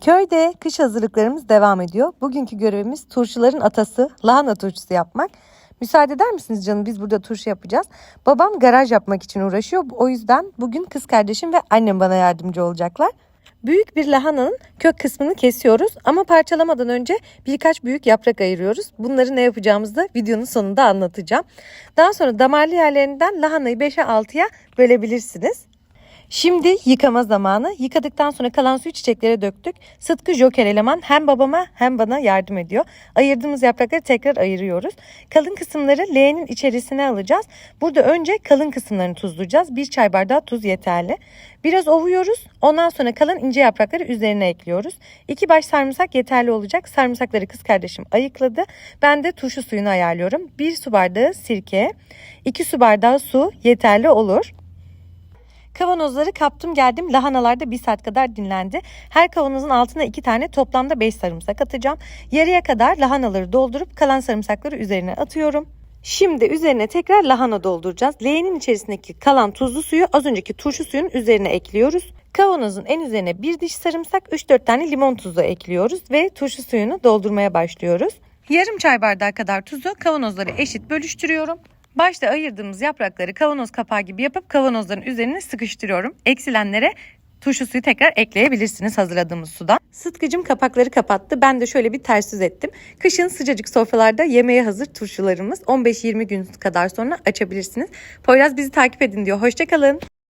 Köyde kış hazırlıklarımız devam ediyor. Bugünkü görevimiz turşuların atası lahana turşusu yapmak. Müsaade eder misiniz canım biz burada turşu yapacağız. Babam garaj yapmak için uğraşıyor. O yüzden bugün kız kardeşim ve annem bana yardımcı olacaklar. Büyük bir lahananın kök kısmını kesiyoruz ama parçalamadan önce birkaç büyük yaprak ayırıyoruz. Bunları ne yapacağımızı da videonun sonunda anlatacağım. Daha sonra damarlı yerlerinden lahanayı 5'e 6'ya bölebilirsiniz. Şimdi yıkama zamanı. Yıkadıktan sonra kalan suyu çiçeklere döktük. Sıtkı Joker eleman hem babama hem bana yardım ediyor. Ayırdığımız yaprakları tekrar ayırıyoruz. Kalın kısımları leğenin içerisine alacağız. Burada önce kalın kısımlarını tuzlayacağız. Bir çay bardağı tuz yeterli. Biraz ovuyoruz. Ondan sonra kalan ince yaprakları üzerine ekliyoruz. İki baş sarımsak yeterli olacak. Sarımsakları kız kardeşim ayıkladı. Ben de turşu suyunu ayarlıyorum. Bir su bardağı sirke, iki su bardağı su yeterli olur. Kavanozları kaptım geldim. Lahanalar da bir saat kadar dinlendi. Her kavanozun altına iki tane toplamda 5 sarımsak atacağım. Yarıya kadar lahanaları doldurup kalan sarımsakları üzerine atıyorum. Şimdi üzerine tekrar lahana dolduracağız. Leğenin içerisindeki kalan tuzlu suyu az önceki turşu suyun üzerine ekliyoruz. Kavanozun en üzerine bir diş sarımsak, 3-4 tane limon tuzu ekliyoruz ve turşu suyunu doldurmaya başlıyoruz. Yarım çay bardağı kadar tuzu kavanozları eşit bölüştürüyorum. Başta ayırdığımız yaprakları kavanoz kapağı gibi yapıp kavanozların üzerine sıkıştırıyorum. Eksilenlere turşu suyu tekrar ekleyebilirsiniz hazırladığımız sudan. Sıtkıcım kapakları kapattı. Ben de şöyle bir ters yüz ettim. Kışın sıcacık sofralarda yemeğe hazır turşularımız 15-20 gün kadar sonra açabilirsiniz. Poyraz bizi takip edin diyor. Hoşçakalın.